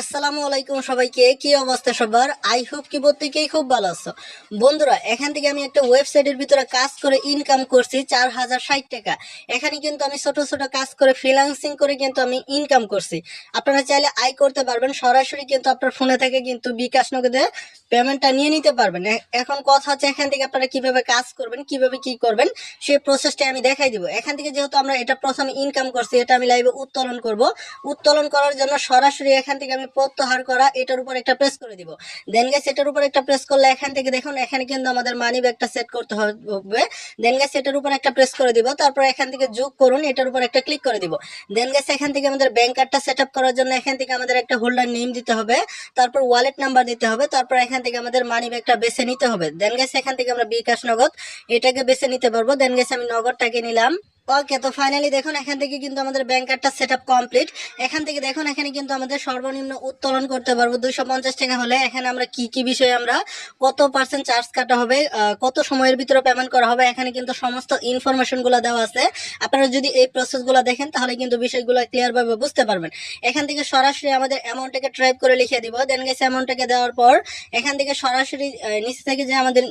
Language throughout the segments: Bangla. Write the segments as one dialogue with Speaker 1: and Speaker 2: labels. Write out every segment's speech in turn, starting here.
Speaker 1: আসসালামু আলাইকুম সবাইকে, কি অবস্থা সবার? আই হোপ কি প্রত্যেকেই খুব ভালো আছো। বন্ধুরা, এখান থেকে আমি একটা ওয়েবসাইটের ভিতরে কাজ করে ইনকাম করছি চার হাজার ষাট টাকা। এখানে কিন্তু আমি ছোট ছোট কাজ করে ফ্রিলান্সিং করে কিন্তু আমি ইনকাম করছি। আপনারা চাইলে আয় করতে পারবেন, সরাসরি কিন্তু আপনার ফোনে থেকে কিন্তু বিকাশ নগদে পেমেন্টটা নিয়ে নিতে পারবেন। এখন কথা হচ্ছে এখান থেকে আপনারা কীভাবে কাজ করবেন, কীভাবে কি করবেন, সেই প্রসেসটা আমি দেখাই দিব। এখান থেকে যেহেতু আমরা এটা প্রথমে ইনকাম করছি, এটা আমি লাইভে উত্তোলন করব। উত্তোলন করার জন্য সরাসরি এখান থেকে আমি প্রত্যাহার করা, এটার উপর একটা প্রেস করে দিব। দেন গেছে এটার উপর একটা প্রেস করলে এখান থেকে দেখুন, এখানে কিন্তু আমাদের মানি ব্যাগটা সেট করতে হবে। দেন গেছে এটার উপর একটা প্রেস করে দিব, তারপর এখান থেকে যোগ করুন, এটার উপর একটা ক্লিক করে দিব। দেন গেছে এখান থেকে আমাদের ব্যাংক কার্ডটা সেট করার জন্য এখান থেকে আমাদের একটা হোল্ডার নেম দিতে হবে, তারপর ওয়ালেট নাম্বার দিতে হবে, তারপর এখান থেকে আমাদের মানি ব্যাগটা বেছে নিতে হবে। দেন গেছে এখান থেকে আমরা বিকাশ নগদ, এটাকে বেছে নিতে পারব। দেন গেছে আমি নগদটাকে নিলাম। ওকে তো ফাইনালি দেখুন, এখান থেকে কিন্তু আমাদের ব্যাংক কার্ডটা সেট কমপ্লিট এখান থেকে দেখুন, এখানে কিন্তু আমাদের সর্বনিম্ন উত্তোলন করতে পারব পঞ্চাশ টাকা হলে। এখানে আমরা কি কি বিষয়ে আমরা কত পার্সেন্ট চার্জ কাটা হবে কত সময়ের ভিতরে পেমেন্ট করা হবে, এখানে কিন্তু সমস্ত ইনফরমেশনগুলো দেওয়া আছে। আপনারা যদি এই প্রসেসগুলো দেখেন, তাহলে কিন্তু বিষয়গুলো ক্লিয়ার ভাবে বুঝতে পারবেন। এখান থেকে সরাসরি আমাদের অ্যামাউন্টটাকে ট্রাইপ করে লিখে দিব। দেন গেছে অ্যামাউন্টটাকে দেওয়ার পর এখান থেকে সরাসরি নিচে থেকে যে আমাদের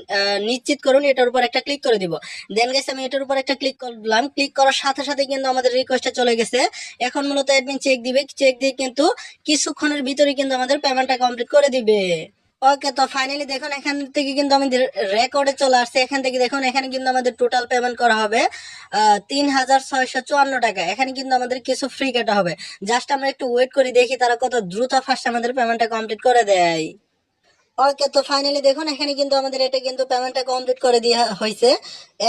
Speaker 1: নিশ্চিত করুন, এটার উপর একটা ক্লিক করে দিব। দেন গেছে আমি এটার উপর একটা ক্লিক করলাম। ক্লিক করার সাথে সাথে কিন্তু আমাদের রিকোয়েস্টটা চলে গেছে। এখন মূলত অ্যাডমিন চেক দিবে চেক দিয়ে কিন্তু কিছুক্ষণের ভিতরে কিন্তু আমাদের পেমেন্টটা কমপ্লিট করে দিবে। ওকে তো ফাইনালি দেখুন, এখান থেকে কিন্তু আমাদের রেকর্ডে চলে আসছে। এখান থেকে দেখুন, এখানে কিন্তু আমাদের টোটাল পেমেন্ট করা হবে তিন হাজার ছয়শো চুয়ান্ন টাকা। এখানে কিন্তু আমাদের কিছু ফ্রি কাটা হবে। জাস্ট আমরা একটু ওয়েট করি দেখি তারা কত দ্রুত ফার্স্ট আমাদের পেমেন্টটা কমপ্লিট করে দেয়। ওকে তো ফাইনালি দেখুন, এখানে কিন্তু আমাদের এটা কিন্তু পেমেন্টটা কমপ্লিট করে দেওয়া হয়েছে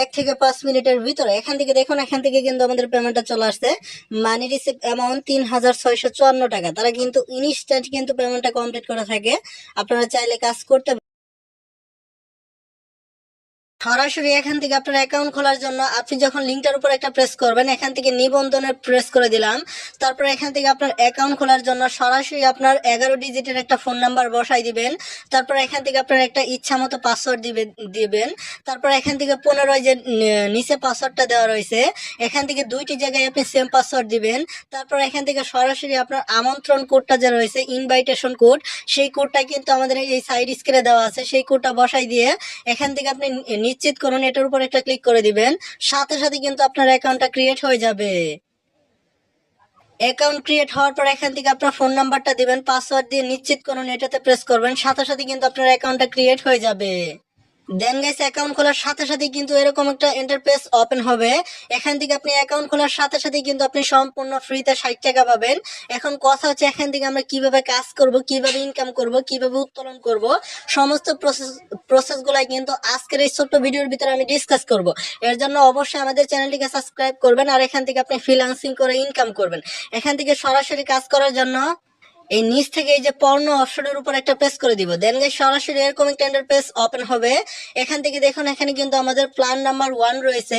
Speaker 1: এক থেকে পাঁচ মিনিটের ভিতরে। এখান থেকে দেখুন, এখান থেকে কিন্তু আমাদের পেমেন্টটা চলে আসছে। মানি রিসিভ অ্যামাউন্ট তিন হাজার ছয়শো চুয়ান্ন টাকা। তারা কিন্তু ইনস্ট্যান্ট কিন্তু পেমেন্টটা কমপ্লিট করে থাকে। আপনারা চাইলে কাজ করতে সরাসরি এখান থেকে আপনার অ্যাকাউন্ট খোলার জন্য আপনি যখন লিঙ্কটার উপর একটা প্রেস করবেন, এখান থেকে নিবন্ধনের প্রেস করে দিলাম। তারপর এখান থেকে আপনার অ্যাকাউন্ট খোলার জন্য সরাসরি আপনার এগারো ডিজিটের একটা ফোন নাম্বার বসাই দিবেন। তারপর এখান থেকে আপনার একটা ইচ্ছা মতো পাসওয়ার্ড দিবেন। দিবেন তারপর এখান থেকে পুনরায় যে নিচে পাসওয়ার্ডটা দেওয়া রয়েছে, এখান থেকে দুইটি জায়গায় আপনি সেম পাসওয়ার্ড দিবেন। তারপর এখান থেকে সরাসরি আপনার আমন্ত্রণ কোডটা যে রয়েছে ইনভাইটেশন কোড সেই কোডটা কিন্তু আমাদের এই সাইড স্ক্রিনে দেওয়া আছে। সেই কোডটা বসাই দিয়ে এখান থেকে আপনি নিশ্চিত করুন, এটার উপর একটা ক্লিক করে দিবেন। সাথে সাথে কিন্তু আপনার অ্যাকাউন্টটা ক্রিয়েট হয়ে যাবে। অ্যাকাউন্ট ক্রিয়েট হওয়ার পর এখান থেকে আপনার ফোন নাম্বারটা দিবেন পাসওয়ার্ড দিয়ে নিশ্চিত করুন, এটাতে প্রেস করবেন। সাথে সাথে কিন্তু আপনার অ্যাকাউন্টটা ক্রিয়েট হয়ে যাবে। দেন গেছে অ্যাকাউন্ট খোলার সাথে সাথে কিন্তু এরকম একটা ওপেন হবে। এখান থেকে আপনি অ্যাকাউন্ট খোলার সাথে সাথে কিন্তু আপনি সম্পূর্ণ ফ্রিতে ষাট টাকা পাবেন। এখন কথা হচ্ছে এখান থেকে আমরা কীভাবে কাজ করব, কীভাবে ইনকাম করব, কীভাবে উত্তোলন করব, সমস্ত প্রসেস প্রসেসগুলাই কিন্তু আজকের এই ছোট্ট ভিডিওর ভিতরে আমি ডিসকাস করব। এর জন্য অবশ্যই আমাদের চ্যানেলটিকে সাবস্ক্রাইব করবেন আর এখান থেকে আপনি ফ্রিল্যান্সিং করে ইনকাম করবেন। এখান থেকে সরাসরি কাজ করার জন্য এই নিচ থেকে এই যে পর্ণ অপশনের উপর একটা প্রেস করে দিব। দেন সরাসরি এরকম একটা ইন্টারফেস ওপেন হবে। এখান থেকে দেখুন, এখানে কিন্তু আমাদের প্ল্যান নাম্বার ওয়ান রয়েছে।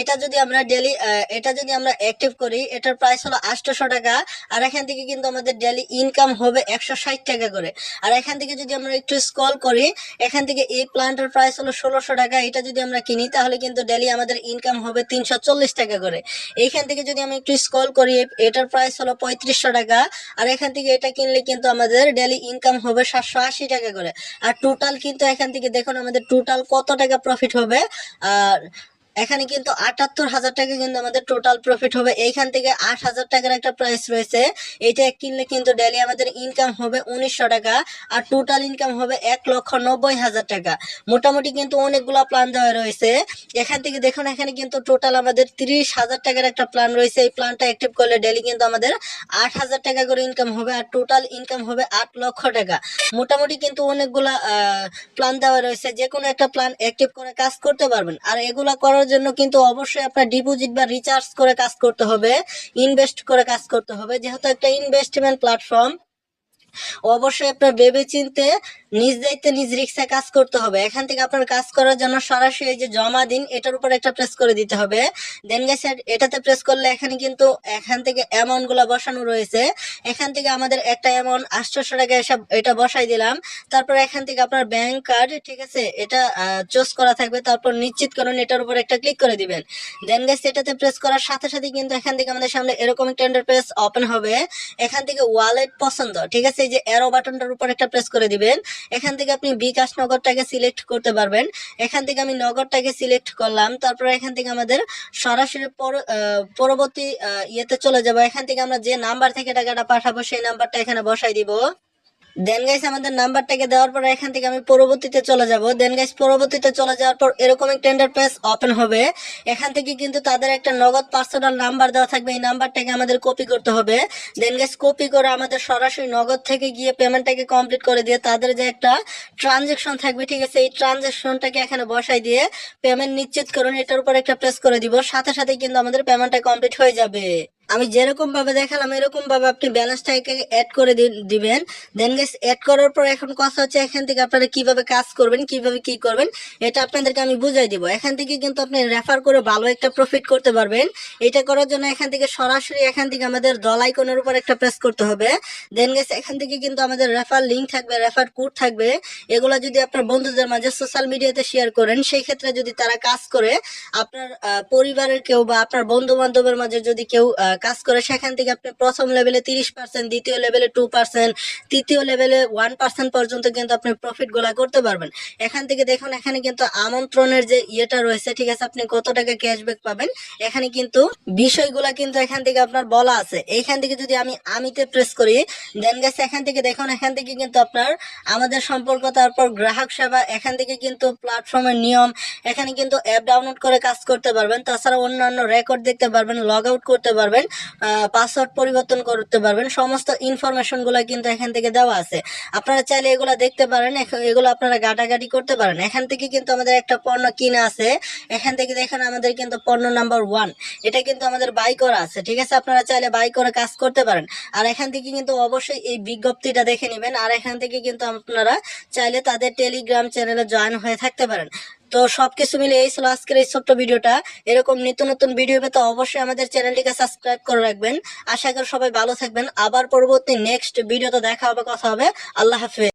Speaker 1: এটা যদি আমরা ডেলি এটা যদি আমরা অ্যাক্টিভ করি, এটার প্রাইস হলো আটশোশো টাকা। আর এখান থেকে কিন্তু আমাদের ডেলি ইনকাম হবে একশো ষাট টাকা করে। আর এখান থেকে যদি আমরা একটু স্কল করি, এখান থেকে এই প্ল্যানটার প্রাইস হলো ষোলোশো টাকা। এটা যদি আমরা কিনি, তাহলে কিন্তু ডেলি আমাদের ইনকাম হবে তিনশো চল্লিশ টাকা করে। এইখান থেকে যদি আমি একটু স্কল করি, এটার প্রাইস হলো পঁয়ত্রিশশো টাকা। আর এখান থেকে এটা কিনলে কিন্তু আমাদের ডেলি ইনকাম হবে সাতশো আশি টাকা করে। আর টোটাল কিন্তু এখান থেকে দেখুন আমাদের টোটাল কত টাকা প্রফিট হবে? আর এখানে কিন্তু আটাত্তর হাজার টাকা কিন্তু আমাদের টোটাল প্রফিট হবে। এইখান থেকে আট হাজার টাকার একটা প্রাইস রয়েছে। এটা কিনলে কিন্তু ডেলি আমাদের ইনকাম হবে উনিশশো টাকা, আর টোটাল ইনকাম হবে এক লক্ষ নব্বই হাজার টাকা। মোটামুটি কিন্তু অনেকগুলো প্ল্যান দেওয়া রয়েছে। এখান থেকে দেখুন, এখানে কিন্তু টোটাল আমাদের তিরিশ হাজার টাকার একটা প্ল্যান রয়েছে। এই প্ল্যানটা অ্যাক্টিভ করলে ডেলি কিন্তু আমাদের আট হাজার টাকা করে ইনকাম হবে, আর টোটাল ইনকাম হবে আট লক্ষ টাকা। মোটামুটি কিন্তু অনেকগুলা প্ল্যান দেওয়া রয়েছে। যে কোনো একটা প্ল্যান অ্যাক্টিভ করে কাজ করতে পারবেন। আর এগুলা করার জন্য কিন্তু অবশ্যই আপনার ডিপোজিট বা রিচার্জ করে কাজ করতে হবে ইনভেস্ট করে কাজ করতে হবে। যেহেতু একটা ইনভেস্টমেন্ট প্ল্যাটফর্ম অবশ্যই আপনার ভেবে চিনতে নিজ দায়িত্বে নিজ রিক্সায় কাজ করতে হবে। এখান থেকে আপনার কাজ করার জন্য সরাসরি এই যে জমা দিন, এটার উপর একটা প্রেস করে দিতে হবে। দেন গেছে এটাতে প্রেস করলে এখানে কিন্তু এখান থেকে অ্যামাউন্টগুলা বসানো রয়েছে। এখান থেকে আমাদের একটা অ্যামাউন্ট আটশোশো টাকা এসব এটা বসাই দিলাম। তারপর এখান থেকে আপনার ব্যাংক কার্ড ঠিক আছে? এটা চুজ করা থাকবে। তারপর নিশ্চিত করুন এটার উপর একটা ক্লিক করে দিবেন। দেন গেছে এটাতে প্রেস করার সাথে সাথে কিন্তু এখান থেকে আমাদের সামনে এরকম একটা ইন্টারফেস ওপেন হবে। এখান থেকে ওয়ালেট পছন্দ, ঠিক আছে? এই যে এরো বাটনটার উপর একটা প্রেস করে দিবেন। এখান থেকে আপনি বিকাশ নগরটাকে সিলেক্ট করতে পারবেন। এখান থেকে আমি নগরটাকে সিলেক্ট করলাম, তারপরে এখান থেকে আমাদের সরাসরি পরবর্তী ইয়েতে চলে যাব। এখান থেকে আমরা যে নাম্বার থেকে টাকাটা পাঠাবো, সেই নাম্বারটা এখানে বসাই দিব। দেন গাইস আমাদের নাম্বারটাকে দেওয়ার পর এখান থেকে আমি পরবর্তীতে চলে যাব। দেন গাইস পরবর্তীতে চলে যাওয়ার পর এরকম একটা পেজ ওপেন হবে। এখান থেকে কিন্তু তাদের একটা নগদ পার্সোনাল নাম্বার দেওয়া থাকবে। এই নাম্বারটাকে আমাদের কপি করতে হবে। দেন গাইস কপি করে আমাদের সরাসরি নগদ থেকে গিয়ে পেমেন্টটাকে কমপ্লিট করে দিয়ে তাদের যে একটা ট্রানজেকশন থাকবে, ঠিক আছে? এই ট্রানজেকশনটাকে এখানে বসাই দিয়ে পেমেন্ট নিশ্চিত করুন। এটার উপর একটা প্রেস করে দিব। সাথে সাথে কিন্তু আমাদের পেমেন্টটা কমপ্লিট হয়ে যাবে। আমি যেরকম ভাবে দেখালাম, এরকম ভাবে আপনি ব্যালেন্সটাকে অ্যাড করে দিবেন। দেন গেস অ্যাড করার পর এখন কথা হচ্ছে এখান থেকে আপনারা কীভাবে কাজ করবেন, কীভাবে কি করবেন, এটা আপনাদেরকে আমি বুঝাই দিব। এখান থেকে কিন্তু আপনি রেফার করে ভালো একটা প্রফিট করতে পারবেন। এটা করার জন্য এখান থেকে সরাসরি এখান থেকে আমাদের দল আইকনের উপর একটা প্রেস করতে হবে। দেন গেস এখান থেকে কিন্তু আমাদের রেফার লিঙ্ক থাকবে রেফার কোড থাকবে। এগুলো যদি আপনার বন্ধুদের মাঝে সোশ্যাল মিডিয়াতে শেয়ার করেন, সেই ক্ষেত্রে যদি তারা কাজ করে, আপনার পরিবারের কেউ বা আপনার বন্ধু বান্ধবের মাঝে যদি কেউ কাজ করে সেখান থেকে আপনি প্রথম লেভেলে তিরিশ পার্সেন্ট দ্বিতীয় লেভেলে টু পার্সেন্ট তৃতীয় লেভেলে ওয়ান পার্সেন্ট পর্যন্ত কিন্তু আপনি প্রফিটগুলা করতে পারবেন। এখান থেকে দেখুন, এখানে কিন্তু আমন্ত্রণের যে ইয়েটা রয়েছে, ঠিক আছে, আপনি কত টাকা ক্যাশব্যাক পাবেন? এখানে কিন্তু বিষয়গুলা কিন্তু এখান থেকে আপনার বলা আছে। এইখান থেকে যদি আমি আমিতে প্রেস করি দেন গেছে এখান থেকে দেখুন, এখান থেকে কিন্তু আপনার আমাদের সম্পর্ক, তারপর গ্রাহক সেবা, এখান থেকে কিন্তু প্ল্যাটফর্মের নিয়ম, এখানে কিন্তু অ্যাপ ডাউনলোড করে কাজ করতে পারবেন। তাছাড়া অন্যান্য রেকর্ড দেখতে পারবেন লগ আউট করতে পারবেন। পাসওয়ার্ড পরিবর্তন করতে পারবেন। সমস্ত ইনফরমেশনগুলা কিন্তু এখান থেকে দেওয়া আছে। আপনারা চাইলে এগুলা দেখতে পারেন এগুলো আপনারা গাটাগাটি করতে পারেন। এখান থেকে কিন্তু আমাদের একটা পণ্য কিনা আছে। এখান থেকে দেখেন আমাদের কিন্তু পণ্য নাম্বার ওয়ান এটা কিন্তু আমাদের বাই করা আছে, ঠিক আছে? আপনারা চাইলে বাই করে কাজ করতে পারেন। আর এখান থেকে কিন্তু অবশ্যই এই বিজ্ঞপ্তিটা দেখে নেবেন। আর এখান থেকে কিন্তু আপনারা চাইলে তাদের টেলিগ্রাম চ্যানেলে জয়েন হয়ে থাকতে পারেন। তো সব কিছু মিলে এই ছিল আজকের এই ছোট্ট ভিডিওটা। এরকম নিত্য নতুন ভিডিও পেতে অবশ্যই আমাদের চ্যানেলটিকে সাবস্ক্রাইব করে রাখবেন। আশা করি সবাই ভালো থাকবেন। আবার পরবর্তী নেক্সট ভিডিওতে দেখা হবে, কথা হবে। আল্লাহ হাফেজ।